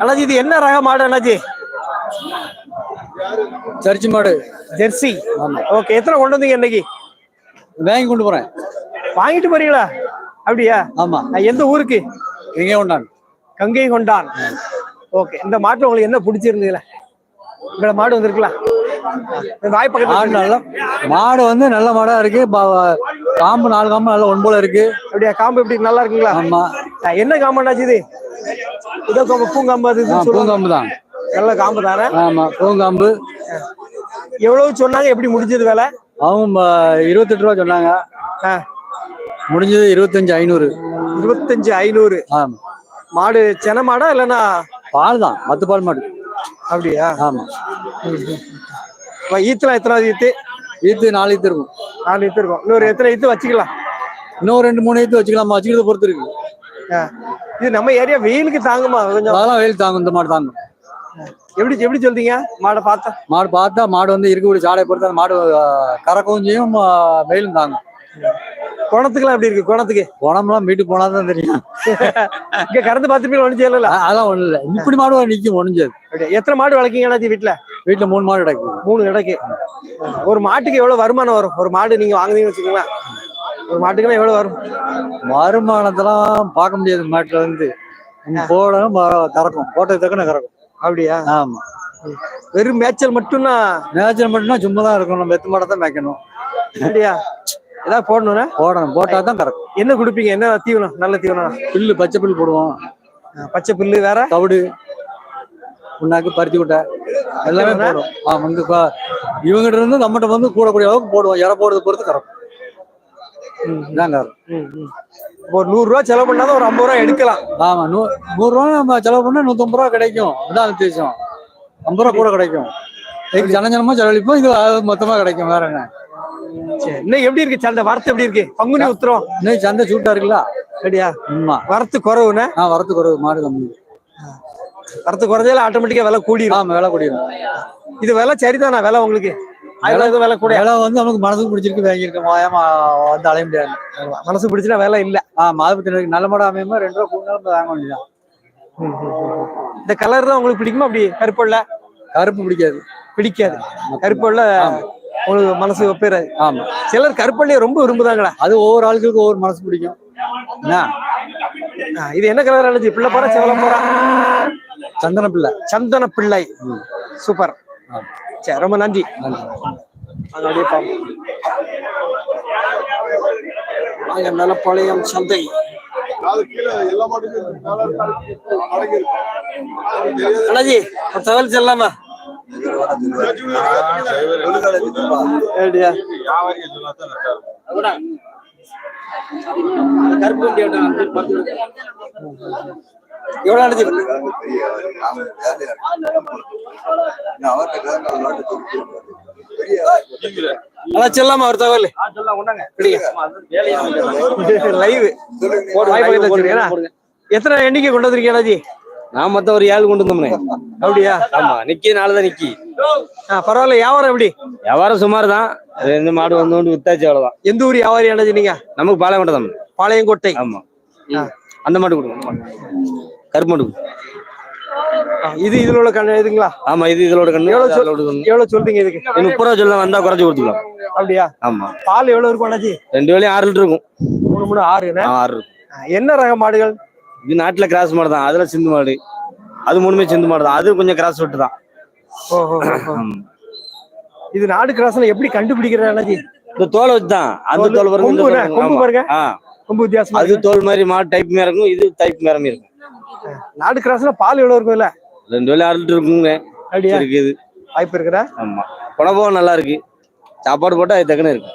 அண்ணாஜி இது என்ன ரக மாடு அண்ணாஜி? சர்ச்சு மாடு. ஜெர்சி. ஓகே எத்தனை கொண்டு வந்தீங்க இன்னைக்கு? வாங்கி கொண்டு போறேன். வாங்கிட்டு போறீங்களா? அப்படியா? ஆமா. எந்த ஊருக்கு? எங்கே கொண்டான் கங்கை கொண்டான் ஓகே இந்த மாட்டுல உங்களுக்கு என்ன பிடிச்சிருந்ததுல? உங்களோட மாடு வந்திருக்கலாம் இந்த வாய் மாடு பக்கத்துல நல்ல மாடு வந்து நல்ல மாடா இருக்கு. காம்பு நாலு காம்பு நல்ல ஒன்பதுல இருக்கு. அப்படியா காம்பு எப்படி நல்லா இருக்குங்களா? ஆமா. என்ன காம்பு இது? இதோ காம்பு பூங்காம்பு அது ஆ, இதுன்னு சொல்லுவாங்க. பூங்காம்பு தான். நல்ல காம்பு தானே? ஆமா பூங்காம்பு. எவ்வளவு சொன்னாங்க எப்படி முடிஞ்சது வேலை? அவங்க ம- இருபத்தெட்டு ரூபா சொன்னாங்க. ஆ, முடிஞ்சது இருபத்தஞ்சு ஐநூறு. இருபத்தஞ்சு ஐநூறு. ஆமா. மாடு சென மாடா இல்லைன்னா? பால் தான் மத்து பால் மாடு. அப்படியா? ஆமா. இப்ப ஈத்துலாம் எத்தனாவது ஈத்து? ஈத்து நாலு ஈத்து இருக்கும். நாலு ஈத்து இருக்கும். இன்னொரு எத்தனை ஈத்து வச்சுக்கலாம்? இன்னும் ரெண்டு மூணு ஈத்து வச்சுக்கலாமா வச்சுக்கிறத பொறுத்து இருக்கு. இது நம்ம ஏரியா வெயிலுக்கு தாங்குமா? கொஞ்சம் அதெல்லாம் வெயில் தாங்கும் இந்த மாடு தாங்கும். எப்படி எப்படி சொல்றீங்க? மாடை பார்த்தா? மாடு பார்த்தா மாடு வந்து இருக்கக்கூடிய சாடையை பொறுத்து அந்த மாடு ஆ, வெயிலும் தாங்கும். குணத்துக்குலாம் எப்படி இருக்கு? குணத்துக்கு? உடம்புலாம் வீட்டுக்கு போனா தான் தெரியும். இங்க கறந்து பார்த்துருப்பீங்க ஒன்றும் செய்யல அதெல்லாம் ஒண்ணும் இல்ல. இப்படி மாடு நிக்கும் ஒணிஞ்சது அப்படியா? எத்தனை மாடு வளர்க்கீங்க அண்ணாச்சி வீட்டுல வீட்டுல மூணு மாடு கிடக்கு. மூணு கிடைக்கு. ஒரு மாட்டுக்கு எவ்வளவு வருமானம் வரும்? ஒரு மாடு நீங்க வாங்குனீங்கன்னு வச்சுக்கோங்களேன். ஒரு மாட்டுக்குன்னா எவ்வளவு வரும்? வருமானத்தெல்லாம் பார்க்க முடியாது மாட்டுல வந்து. நம்ம போடணும் கறக்கும். போட்டது தக்கன கறக்கும். அப்படியா? ஆமா. வெறும் மேய்ச்சல் மட்டும்தான் மேய்ச்சல் மட்டும்னா சும்மா தான் இருக்கணும் வெத்து மாடை தான் மேய்க்கணும். அப்படியா? ஏதாவது போடணும்னா? போடணும். போட்டா தான் கறக்கும். என்ன கொடுப்பீங்க? என்ன தீவனம்? நல்ல தீவனம்? புல்லு பச்சை புல் போடுவோம். பச்சை புல்லு வேற? தவிடு புண்ணாக்கு பருத்தி விட்டை எல்லாமே போடும் ஆமா இங்க இவங்கிட்ட இருந்து நம்மகிட்ட வந்து கூடக்கூடிய அளவுக்கு போடுவோம். இற போடுறது பொறுத்து கறக்கும். இதான் கறக்கும் ம், ம். இப்போ ஒரு நூறு ரூபா செலவு பண்ணாதான் ஒரு ஐம்பது ரூபா எடுக்கலாம். ஆமா நூ நூறுரூவா நம்ம செலவு பண்ணா நூற்றம்பது ரூபா கிடைக்கும். அதான் வித்தியாசம் ஐம்பது ரூபா கூட கிடைக்கும். இதுக்கு ஜன ஜனமா செலவழிப்போம் இது அது மொத்தமா கிடைக்கும் வேற என்ன? இன்னும் எப்படி இருக்கு சந்தை? வரத்து எப்படி இருக்கு? பங்குனி உத்திரம்? இன்னைக்கு சந்தை சூட்டா இருக்குல்ல? அப்படியா? ஆமா. வரத்து குறவுன்னு ஆ வரத்து குறைவு மாடு கம்மி வரத்து குறைஞ்சால ஆட்டோமேட்டிக்கா விலை கூடிரும். ஆமா விலை கூடிடும் இது விலை சரிதானா விலை உங்களுக்கு? விலை கூட விலை வந்து நமக்கு மனசுக்கு பிடிச்சிருக்கு வாங்கியிருக்கோம் ஏமா வந்து அலைய முடியாது. மனசு பிடிச்சுனா விலை இல்ல. ஆமா அது பத்தி நல்ல மாடு அமையுமா ரெண்டு ரூபா வாங்க வேண்டியதான் இந்த கலர் தான் உங்களுக்கு பிடிக்குமா அப்படி? கருப்புள்ள? கருப்பு பிடிக்காது. பிடிக்காது. கருப்புள்ள உங்களுக்கு மனசு ஒப்பேறாது ஆமா. சிலர் கருப்பள்ளியை ரொம்ப விரும்புதாங்களா? அது ஒவ்வொரு ஆளுக்கு ஒவ்வொரு மனசு பிடிக்கும். இது என்ன கலர் அழைச்சி? பிள்ளை போறா செவலம் போறா சந்தன பிள்ளை. சந்தன பிள்ளை. சூப்பர். சரி ரொம்ப நன்றி நன்றி. அங்க நிலப்பாளையம் சந்தை அண்ணாஜி ஒரு தகவல் செல்லாமா கருப்பு எவ்வளவு அடிச்சு அண்ணா செல்லாமா ஒரு தகவல். லைவ் எத்தனை எண்ணிக்கை கொண்டு வந்திருக்கீங்க அண்ணாஜி நான் மொத்தம் ஒரு ஏழு கொண்டு வந்தோம்னே. அப்படியா? ஆமா நிக்கி நாலுதான் நிக்கி. ஆ, பரவாயில்ல வியாபாரம் எப்படி? வியாபாரம் சுமார் தான் ரெண்டு மாடு வந்து கொண்டு வித்தாச்சு அவ்வளவுதான். எந்த ஊர் வியாபாரி அண்ணாஜி நீங்க? நமக்கு மட்டும் தான் பாளையங்கோட்டை. ஆமா. அந்த மாடு கொடுங்க கருப்பு மாடு கொடு. ஆ, இது இதுல உள்ள கண்ணு இதுங்களா? ஆமா இது இதோட கண்ணு. எவ்வளவு சொல்றீங்க இதுக்கு? இது முப்பது ரூபா சொல்ல வந்தா குறைச்சு கொடுத்துக்கலாம். அப்படியா? ஆமா. பால் எவ்வளவு இருக்கும் அண்ணாஜி ரெண்டு வேலையும் ஆறு லிட்டர் இருக்கும். மூணு மூணு ஆறு இருக்கும். ஆ, என்ன ரக மாடுகள்? இது நாட்டுல கிராஸ் மாடு தான். அதுல சிந்து மாடு. அது மூணுமே சிந்து மாடு தான். அது கொஞ்சம் கிராஸ் விட்டு தான். இது நாடு கிராஸ்ல எப்படி கண்டுபிடிக்கிற அண்ணாஜி இந்த தோலை வச்சு தான். அந்த தோல், பாருங்க கொம்பு. பாருங்க. ஆ ரொம்ப வித்தியாசமா அது. தோல் மாதிரி மாடு டைப் மேல இருக்கும். இது டைப் மேரமே இருக்கும். நாடு கிராஸ்ல பால் எவ்வளவு இருக்கும் இல்ல ரெண்டு வேலையும் ஆறு லிட்டர் இருக்குங்க. அப்படியா? இருக்குது. வாய்ப்பு இருக்கிற ஆமா. குணபம் நல்லா இருக்கு. சாப்பாடு போட்டா அது தக்கன இருக்கு.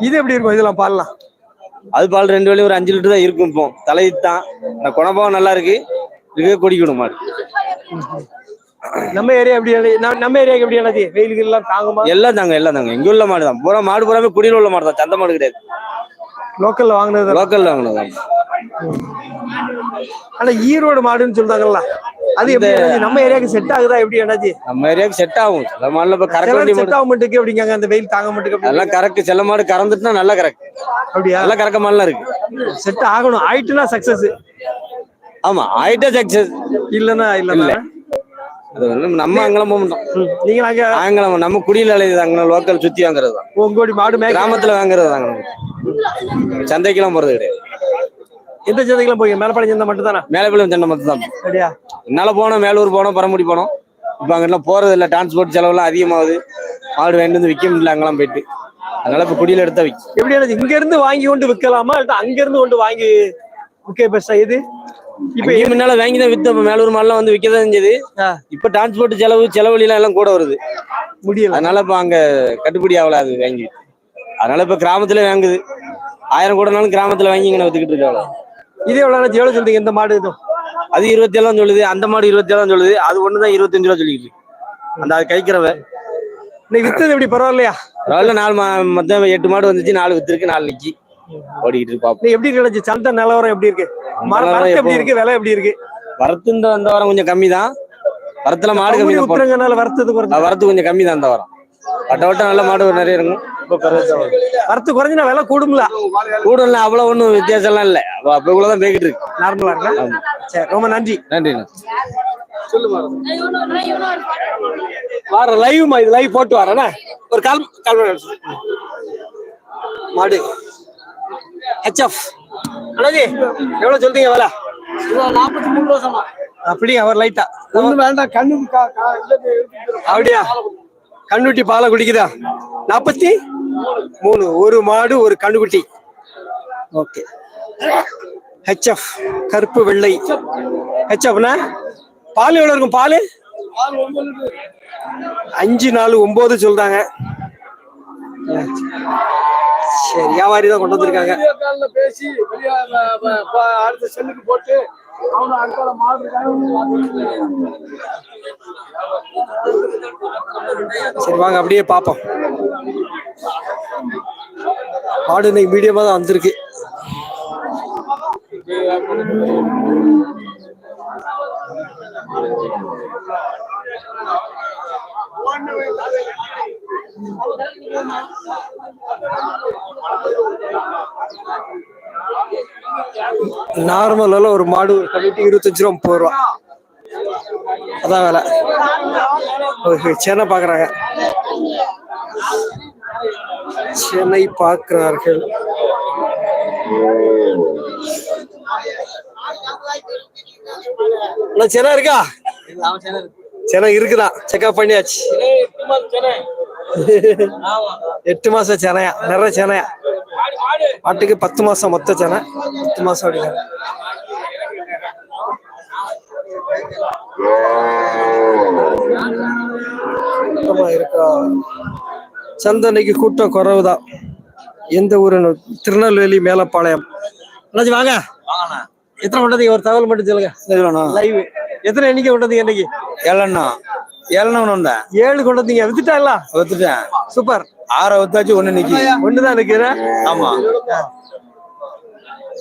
இது எப்படி இருக்கும் இதெல்லாம் பால்லாம்? அது பால் ரெண்டு வேலையும் ஒரு அஞ்சு லிட்டர் தான் இருக்கும் இப்போ. தலைதான் இந்த குணபம் நல்லா இருக்கு. இதுவே குடிக்கணும் மாடு. நம்ம ஏரியா எப்படி? நம்ம- ஏரியாக்கு எப்படி அண்ணாச்சி வெயிலுக்கு எல்லாம் தாங்குமா? எல்லாம் தாங்க எல்லாம் தாங்க. இங்க உள்ள மாடு தான் பூரா மாடு பூராமே குடியில் உள்ள மாடு தான் சந்த மாடு கிடையாது. லோக்கல்ல வாங்குனது லோக்கல்ல வாங்கினது ஆனா ஈரோடு மாடுன்னு சொல்றாங்கல்ல. அது எப்படி? நம்ம ஏரியாக்கு செட் ஆகுதா? எப்படி அண்ணாச்சி நம்ம ஏரியாவுக்கு செட் ஆகும். சில மாடுல இப்ப கறக்க செட் ஆக மாட்டேங்குது அப்படிங்காங்க அந்த வெயில் தாங்க மாட்டேங்குது அதெல்லாம் கறக்கு. சில மாடு கறந்துட்டுனா நல்லா கறக்கு. அப்படியா? நல்லா கறக்க மாடுலாம் இருக்கு. செட் ஆகணும். ஆயிட்டுனா சக்சஸ் ஆமா ஆயிட்டா சக்சஸ் இல்லன்னா இல்ல. அது வந்து நம்ம அங்கெல்லாம் போக மாட்டோம். நீங்க அங்க அங்கெல்லாம் நம்ம குடியில் அலையுது. அங்கே லோக்கல் சுத்தி வாங்குறது தான். உங்கோடி மாடு கிராமத்துல வாங்குறது தாங்க சந்தைக்கெல்லாம் போறது கிடையாது. எந்த சந்தைக்கெல்லாம் போய் மேலப்பாளையம் சந்தை மட்டும் தானே மேலப்பாளையம் சந்தை மட்டும் தான் சரியா என்னால போனோம் மேலூர் போனோம் பரமுடி போனோம் இப்போ அங்கெல்லாம் போறது இல்லை. டிரான்ஸ்போர்ட் செலவுலாம் அதிகமாகுது. மாடு வாங்கிட்டு வந்து விற்க முடியல அங்கெல்லாம் போயிட்டு. அதனால இப்போ குடியில எடுத்தா விற்கும் எப்படி இங்க இருந்து வாங்கி கொண்டு விற்கலாமா? இல்ல அங்க இருந்து கொண்டு வாங்கி விற்க பெஸ்டா இது? இப்ப முன்னால வாங்கி தான் இப்ப மேலூர் மாடலாம் வந்து விற்க தான் செஞ்சது. இப்ப டிரான்ஸ்போர்ட் செலவு செலவழிலாம் எல்லாம் கூட வருது. முடியல. அதனால இப்ப அங்க கட்டுப்படி ஆகல அது வாங்கி. அதனால இப்ப கிராமத்துல வாங்குது. ஆயிரம் கூடனாலும் கிராமத்துல வாங்கி இங்க வித்துக்கிட்டு இருக்காங்க இதே எவ்வளவு எவ்வளவு சொல்றீங்க? இந்த மாடு இதுவும் அது இருபத்தி ஏழாம் சொல்லுது. அந்த மாடு இருபத்தி ஏழாம் சொல்லுது. அது ஒண்ணுதான் இருபத்தஞ்சு ரூபா இருக்கு. அந்த அது கைக்கிறவ இன்னைக்கு வித்தது எப்படி? பரவாயில்லையா? அதனால நாலு மா மொத்தம் எட்டு மாடு வந்துச்சு. நாலு வித்துருக்கு நாலு நிக்கி. ஓடிக்கிட்டு இருக்கு எப்படி கிடைச்சு சந்தை நிலவரம் எப்படி இருக்கு? மர- நிலவரம் வரத்து எப்படி எப்போ- இருக்கு? விலை எப்படி இருக்கு? வரத்து இந்த அந்த வாரம் கொஞ்சம் கம்மி தான் வரத்துல மாடு கம்மி வரத்து கொஞ்சம் கம்மி தான் இந்த வாரம். வட்ட வட்ட நல்ல மாடு நிறைய இருக்கும். வரத்து குறைஞ்சுனா விலை கூடும்ல. கூட இல்ல அவ்வளவு ஒண்ணும் வித்தியாசம் எல்லாம் இல்ல. அப்ப அப்ப இவ்வளவுதான் போய்கிட்டு இருக்கு. நார்மலா இருக்கா? சரி ரொம்ப நன்றி. நன்றி வார. லைவ்மா இது லைவ் போட்டு வரேண்ணா ஒரு கால் கால் மணி நேரம். மாடு ஹெச்எஃப் அண்ணாஜி எவ்வளவு சொல்றீங்க வேலை? நாற்பத்தி மூணு அப்படியா அவர் லைட்டா ஒண்ணு வேண்டாம் கண்ணு அப்படியா? கண்ணுட்டி பாலை குடிக்குதா? நாற்பத்தி? மூணு ஒரு மாடு ஒரு கண்ணுக்குட்டி ஓகே. ஹெச்எஃப் கருப்பு வெள்ளை. ஹெச்எஃப்னா பால் எவ்வளவு இருக்கும்? பால்? அஞ்சு நாலு ஒம்பது சொல்றாங்க. சரி வியாபாரி தான் கொண்டு வந்திருக்காங்க. பேசி அடுத்த செல்லுக்கு போட்டு சரி வாங்க அப்படியே பார்ப்போம். மாடு இன்னைக்கு மீடியமா தான் வந்திருக்கு. நார்மலால ஒரு மாடு ஒரு கமிட்டி இருபத்தஞ்சு ரூபா முப்பது ரூபா. அதான் வேலை. ஓகே பாக்குறாங்க சென்னை பார்க்கிறார்கள். அண்ணா, சென்னை இருக்கா? சென்னை இருக்குதான் செக்அப் பண்ணியாச்சு. எட்டு மாசம் சென்னையா நிறைய சென்னையா பாட்டுக்கு பத்து மாசம் மொத்த சென்னை பத்து மாசம் அப்படிங்க இருக்கா? சந்தனைக்கு கூட்டம் குறைவுதான். எந்த ஊருன்னு திருநெல்வேலி மேலப்பாளையம். அண்ணாச்சி வாங்க. எத்தனை கொண்டதீங்க ஒரு தகவல் மட்டும் சொல்லுங்க. லைவ் எத்தனை எண்ணிக்கை கொண்டதீங்க இன்னைக்கு? ஏழண்ணா. ஒண்ணு வந்தேன். ஏழு கொண்டதீங்க வித்துட்டாங்களா? வித்துட்டேன். சூப்பர். ஆற வித்தாச்சு ஒண்ணு நிக்கி ஒண்ணுதான் நிக்கிறேன் ஆமா.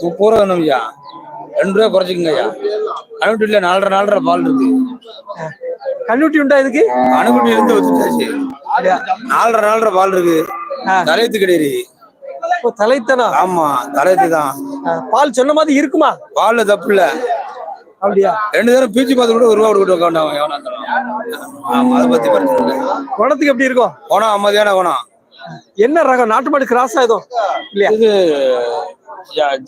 முப்பது ரூபா வேணும் ஐயா ரெண்டு ரூபா குறைச்சிக்கங்க ஐயா அணுகுட்டி இல்ல நாலரை நாலரை பால் இருக்கு. கண்ணுட்டி உண்டா இதுக்கு? அணுகுட்டி இருந்து வித்துட்டாச்சு. நாலரை நாலரை பால் இருக்கு. தலையத்து கிடையாது. தலைத்தனா ஆமா தலையத்து தான். பால் சொன்ன மாதிரி இருக்குமா? பால்ல தப்பு இல்ல. அப்படியா? ரெண்டு தரம் பீச்சு பார்த்து கூட ஒரு ரூபா கொடுக்க வேண்டாம் அதை பத்தி குணத்துக்கு எப்படி இருக்கும்? குணம் அமைதியான குணம். என்ன ரகம்? நாட்டு மாடு கிராஸ் ஆகுதும் இல்லையா? இது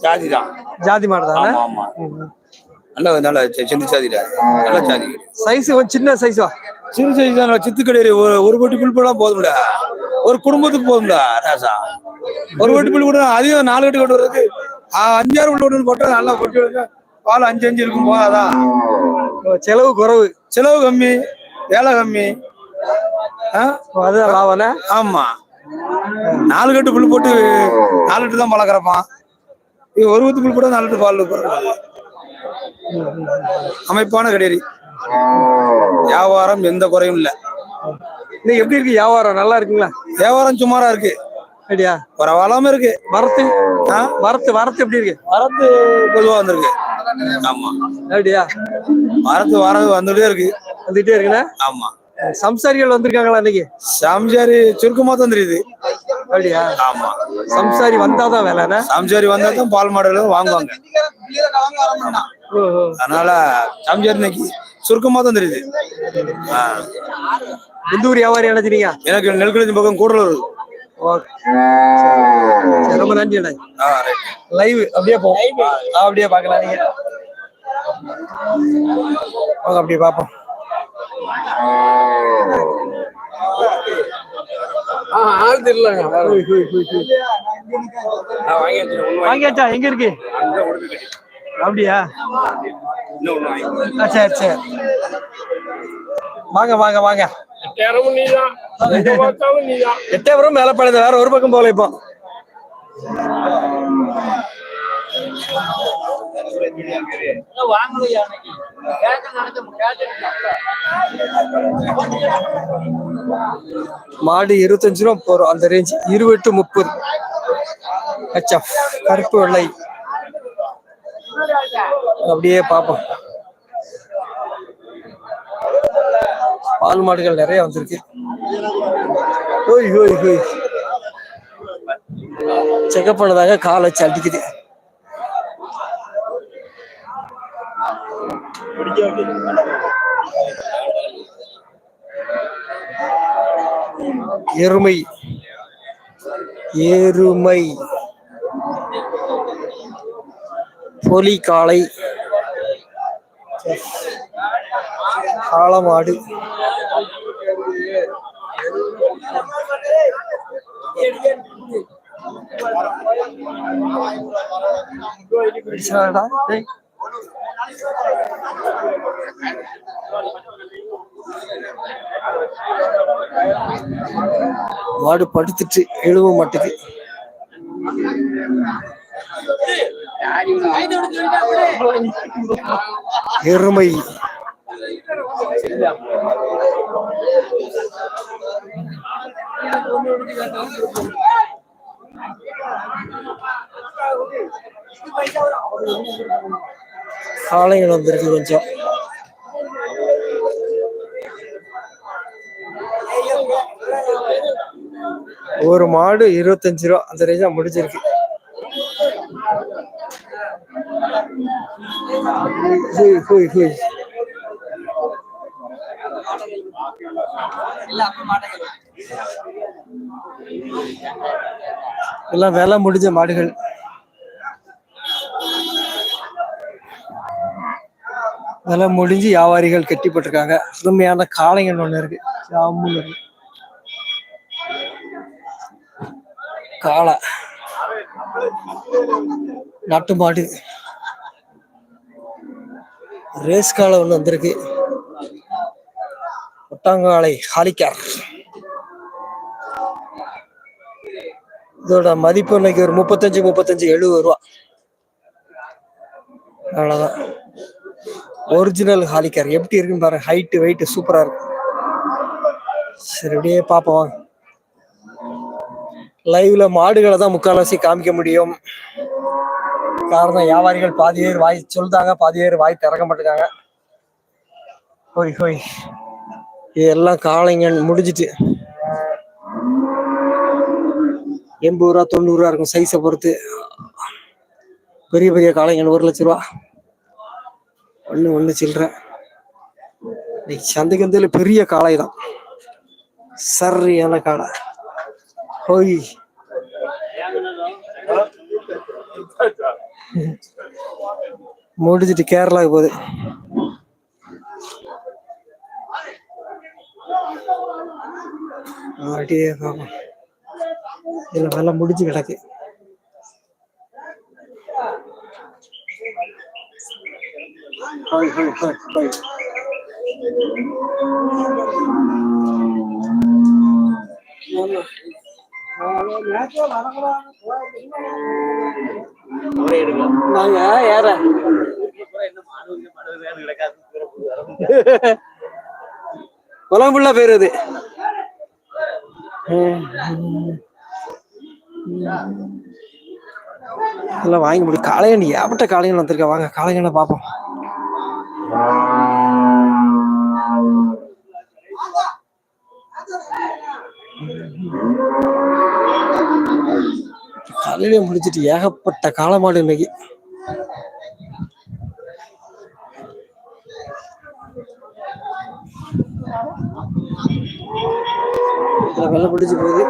ஜாதி தான். ஜாதி மாடு தானே? நல்ல நல்ல செ- செந்து சாதிடா நல்ல சாதி. சைஸ் சின்ன சைஸா சிறு சைஸ் தான் சித்து கிடையாது ஒரு ஒரு பட்டி புல் போடலாம் போதும்டா. ஒரு குடும்பத்துக்கு போதும்டா ராசா. ஒரு பட்டி புல் கூட அதிகம் நாலு கட்டி கொண்டு வரதுக்கு ஆ, அஞ்சாறு உள்ள கொண்டு போட்டா நல்லா கொட்டி பால் அஞ்சு அஞ்சு இருக்கும் போதாதான் செலவு குறைவு. செலவு கம்மி வேலை கம்மி. அதுதான் லாபம்னா ஆமா. நாலு கட்டு புல் போட்டு நாலு லிட்டர் தான் பால் கறப்பான் இது ஒரு ஊத்து புல் போட்டா நாலு லிட்டர் பால். அமைப்பான கிடையாது வியாபாரம் எந்த குறையும் இல்ல. இன்னைக்கு எப்படி இருக்கு வியாபாரம்? நல்லா இருக்குங்களா? வியாபாரம் சுமாரா இருக்கு. அப்படியா? பரவாயில்லாம இருக்கு. வரத்து? ஆ? வரத்து வரத்து எப்படி இருக்கு? வரத்து பொதுவா வந்திருக்கு. ஆமா. அப்படியா? வரத்து வரது வந்துட்டே இருக்கு. வந்துட்டே இருக்குண்ணா ஆமா. சம்சாரிகள் வந்திருக்காங்களா இன்னைக்கு? சாமிஜாரி சுருக்கமா தான் தெரியுது. அப்படியா? ஆமா. சம்சாரி வந்தாதான் வேலைண்ணா சாமிஜாரி வந்தா தான் பால் மாடுகள் வாங்குவாங்க. அதனால சாமியார் இன்னைக்கு சுருக்கமா தான் தெரியுது. ஆ. எந்த ஊர் வியாபாரி அழைச்சிருங்க எனக்கு நெல்குளத்தி பக்கம் கூடலூர். ரொம்ப நன்றி அண்ணா. லைவ் அப்படியே போ. அப்படியே பார்க்கலாம் நீங்க. வாங்க அப்படியே பார்ப்போம். ஆள் தெரியலங்க வாங்கியாச்சா? எங்க இருக்கு? அப்படியா? சரி சரி. வாங்க வாங்க வாங்க. எட்டாயிரம் மேல பழுது வேற ஒரு பக்கம் போகல இப்போ. மாடு இருபத்தஞ்சு ரூபா போறோம். அந்த ரேஞ்ச் இருபது டு முப்பது கருப்பு வெள்ளை. அப்படியே பார்ப்போம் பால் மாடுகள் நிறைய வந்திருக்கு. ஓய் ஓய் ஓய். செக்கப் பண்ணதாக கால் வச்சு அடிக்குது. எருமை. எருமை. பொலி காளை காளமாடு பிடிச்சாடா, டேய். மாடு படுத்துட்டு எழுவ மாட்டுது. எருமை காளைகள் வந்திருக்கு கொஞ்சம். ஒரு மாடு இருபத்தஞ்சு ரூபா அந்த ரேஞ்சா முடிஞ்சிருக்கு ஹுய், ஹுய், ஹுய். எல்லாம் விலை முடிஞ்ச மாடுகள். விலை முடிஞ்சு வியாபாரிகள் கட்டி போட்டிருக்காங்க காளைங்கன்னு ஒண்ணு இருக்கு. ஜாமுன்னு இருக்கு. காளை. நாட்டு மாடு. ரேஸ் காளை ஒன்று வந்திருக்கு. ஒட்டாங்காளை ஹாலிக்கார் இதோட மதிப்பு இன்னைக்கு ஒரு முப்பத்தஞ்சு முப்பத்தஞ்சு எழுபது ரூபா. அவ்வளோதான் ஒரிஜினல் ஹாலிக்கார் எப்படி இருக்குன்னு பாருங்க. ஹைட் வெயிட் சூப்பரா இருக்கு. சரி அப்படியே பார்ப்போம். வாங்க லைவ்ல மாடுகளை தான் முக்கால்வாசி காமிக்க முடியும். காரணம் வியாபாரிகள் பாதி பேர் வாய் சொல்றாங்க பாதி பேர் வாய் திறக்க மாட்டேங்காங்க. ஹோய் ஹோய் இதெல்லாம் காலைங்க முடிஞ்சிட்டு. எண்பது ரூபா தொண்ணூறு ரூபா இருக்கும் சைஸை பொறுத்து. பெரிய பெரிய காளைங்க ஒரு லட்ச ரூபா. ஒண்ணு ஒண்ணு சில்லற. இன்னைக்கு சந்தைக்கு பெரிய காளை தான் சரியான காளை. ஹோய் முடிஞ்சிட்டு கேரளாவுக்கு போகுது. அப்படியே பார்ப்போம் இதுல வேலை முடிஞ்சு கிடக்கு. ஹோய் ஹோய் ஹோய் ஹோய் நாங்க யார குழம்புள்ள பேர் அது எல்லாம் வாங்கி முடியும் காளையன் ஏப்பட்ட காளையன் வந்திருக்க. வாங்க காளையனை பார்ப்போம். காலையிலே முடிஞ்சிட்டு ஏகப்பட்ட காலமாடு இன்னைக்கு. வெள்ள பிடிச்சு போகுது.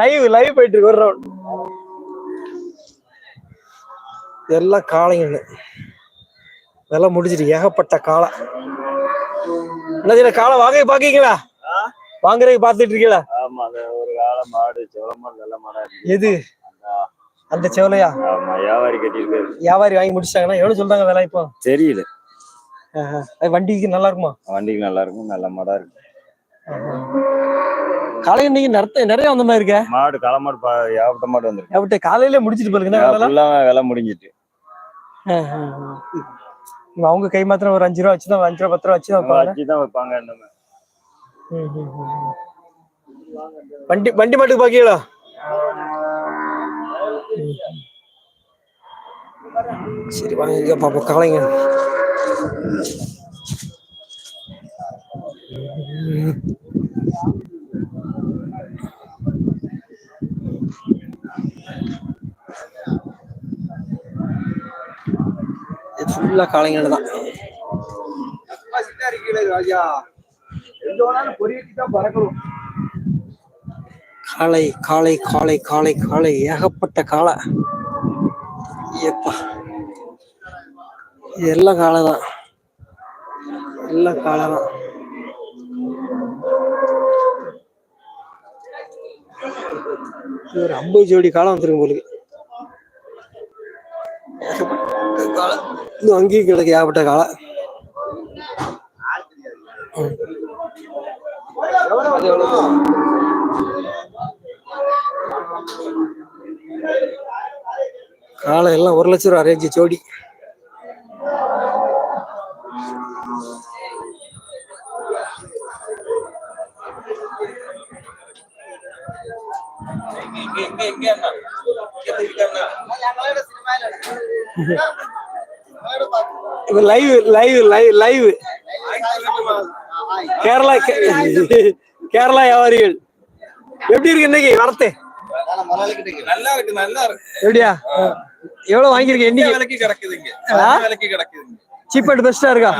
லைவ் லைவ் போயிட்டு இருக்கு ஒரு ரவுண்ட் எல்லாம் காளைங்கன்னு இதெல்லாம் முடிஞ்சிட்டு ஏகப்பட்ட காளை. என்ன காளை வாங்க பாக்கீங்களா? வாங்குறதுக்கு பாத்துட்டு இருக்கீங்களா? ஆமா அது ஒரு கால மாடு சோளமாடு நல்ல மாடா இருக்கு எது? அந்த செவலையா? ஆமா வியாபாரி கட்டியிருக்காரு வியாபாரி வாங்கி முடிச்சிட்டாங்கன்னா எவ்வளவு சொல்றாங்க விலை இப்போ? தெரியல. ஆஹா. அது வண்டிக்கு நல்லா இருக்குமா? வண்டிக்கு நல்லா இருக்கும் நல்ல மாடா இருக்கு. காலையில இன்னைக்கு நிறைய நிறைய வந்த மாதிரி இருக்க. மாடு களமாடு பா- ஏகப்பட்ட மாடு வந்திருக்கு. அவட்ட காலையில முடிச்சிட்டு போலுங்க ஃபுல்லா விலை முடிஞ்சிட்டு. அவங்க கை மாத்திரம் ஒரு அஞ்சு ரூபா வச்சுதான் அஞ்சு ரூபா பத்து ரூபா வச்சுதான் வைப்பாங்க வச்சு தான் வைப்பாங்க இன்னும். ம், ம், ம். வண்டி வண்டி மாட்டுக்கு பாக்கீங்களா சரி வாங்க இங்க பாப்போம் காளைங்க ஃபுல்லா காளைங்க தான். காளை காளை காளை காளை காளை ஏகப்பட்ட காளை. ஏப்பா எல்லா எல்லாம் தான். எல்லாம் காலை தான். ஒரு ஐம்பது ஜோடி காலம் வந்துருக்கு உங்களுக்கு இன்னும் அங்கேயும் கிடக்கு ஏகப்பட்ட காளை. காலை எல்லாம் ஒரு லட்சம் ரூபா ரேஞ்சு ஜோடி. Live live live live Kerala Kerala வியாபாரிகள். எப்படி இருக்கு இன்னைக்கு வரத்து? நல்லா இருக்கு நல்லா இருக்கு. எப்படியா? எவ்வளவு வாங்கியிருக்க என்னைக்கு விலைக்கு கிடக்குதுங்க ஆ? விலைக்கு கிடக்குதுங்க சீப் அண்ட் பெஸ்டா இருக்கா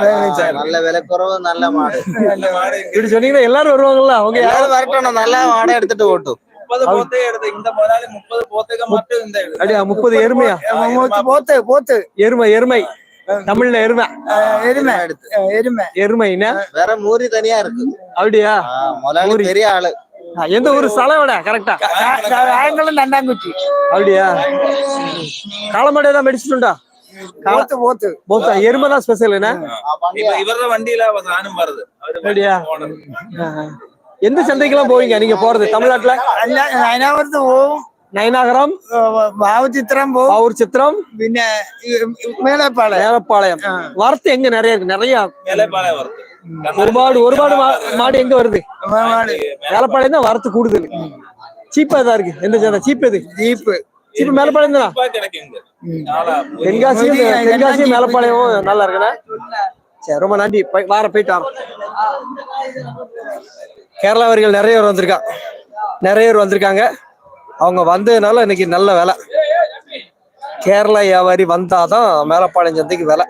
நல்ல விலை குறவு நல்ல மாடு நல்ல மாடு இப்படி சொன்னீங்கன்னா எல்லாரும் வருவாங்கல்ல அவங்க யாரும் எல்லாரும் வரட்டும் நல்ல மாடை எடுத்துட்டு ஓட்டும் முப்பது போத்தே எடுத்து இந்த முதலாளி முப்பது போத்துக்கு மட்டும் இந்த அப்படியா முப்பது எருமையா போத்து போத்து எருமை எருமை தமிழ்ல எருமை எருமை எருமை எருமைன்னா வேற மூரி தனியா இருக்கு அப்படியா ஆ, முதலாளி பெரிய ஆளு ஆ, எந்த ஊர்? சலவட கரெக்டா ஆயங்களும் நன்னாங்குச்சி அப்படியா? காலமாடே தான் மெடிச்சிட்டுண்டா? போத்து போத்து. போத்தா எருமை தான் ஸ்பெஷல் என்ன? இவர வண்டியில நானும் வருது. அப்படியா? எந்த சந்தைக்கெல்லாம் போவீங்க? நீங்க போறது? தமிழ்நாட்டுல? நயனாவரத்து போவோம். நயனாகரம்? பாவச்சித்திரம் பாவூர் சித்திரம் மேலப்பாளையம். மேலப்பாளையம். வரத்து எங்க நிறைய இருக்கு? நிறைய மேலப்பாளையம் வரத்து. ஒருபாடு ஒருபாடு ஒரு மாடு எங்க வருது? மேலப்பாளையம் தான் வரத்து கூடுதல் சீப்பா தான் இருக்கு? எந்த ஜாதா? சீப் எது? சீப்பு. சீப் மேலப்பாளையம் தான்? தென்காசியும் தென்காசியும் மேலப்பாளையம் நல்லா இருக்குண்ணா சரி ரொம்ப நன்றி. வார போயிட்டு வரோம் கேரளாவர்கள் நிறைய பேர் வந்திருக்கா நிறைய பேர் வந்திருக்காங்க. அவங்க வந்ததுனால இன்னைக்கு நல்ல வேலை. கேரளா வியாபாரி வந்தாதான் மேலப்பாளையம் சந்தைக்கு வேலை.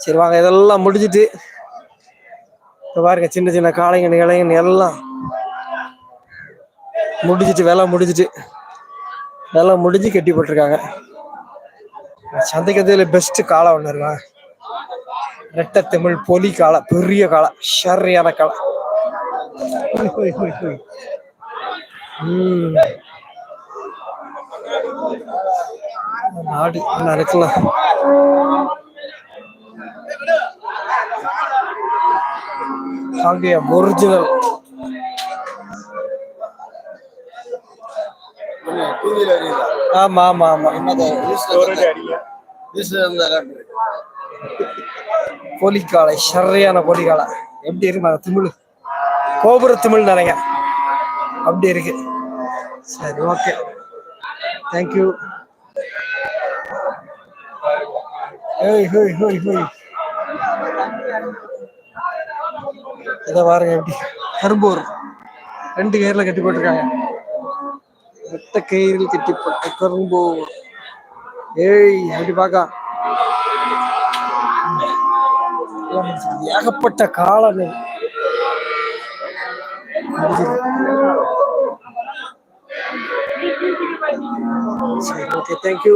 சரி வாங்க இதெல்லாம் முடிஞ்சிட்டு பாருங்க சின்ன சின்ன காளைங்க இளைஞன் எல்லாம். முடிஞ்சிச்சு வெலை முடிஞ்சிட்டு வெலை முடிஞ்சு கட்டி போட்டிருக்காங்க. சந்தைக்கு பெஸ்ட் காளை ஒண்ணு இருக்கான் ரெட்ட தமிழ் பொலி காளை பெரிய காளை ஷர்ரியான காளை. நாடு நல்லா இருக்கலாம். காங்கேயம் ஒரிஜினல் ஆமா ஆமா ஆமா கோழிக்காலை சரியான கோழிக்காலை எப்படி இருக்கு பாருங்க, திமிழ்? கோபுர திமிழ் நினைங்க. அப்படி இருக்கு. சரி ஓகே. தேங்க்யூ ஹோய் ஹோய் ஹோய் ஹோய் இதை பாருங்க. எப்படி கரும்பூர். ரெண்டு கயிறுல கட்டி போட்டிருக்காங்க. மொத்த கயிறில் கட்டி போட்ட கரும்பூர். ஏய் அப்படி பாக்கா? ஏகப்பட்ட காலம் சரி ஓகே தேங்க்யூ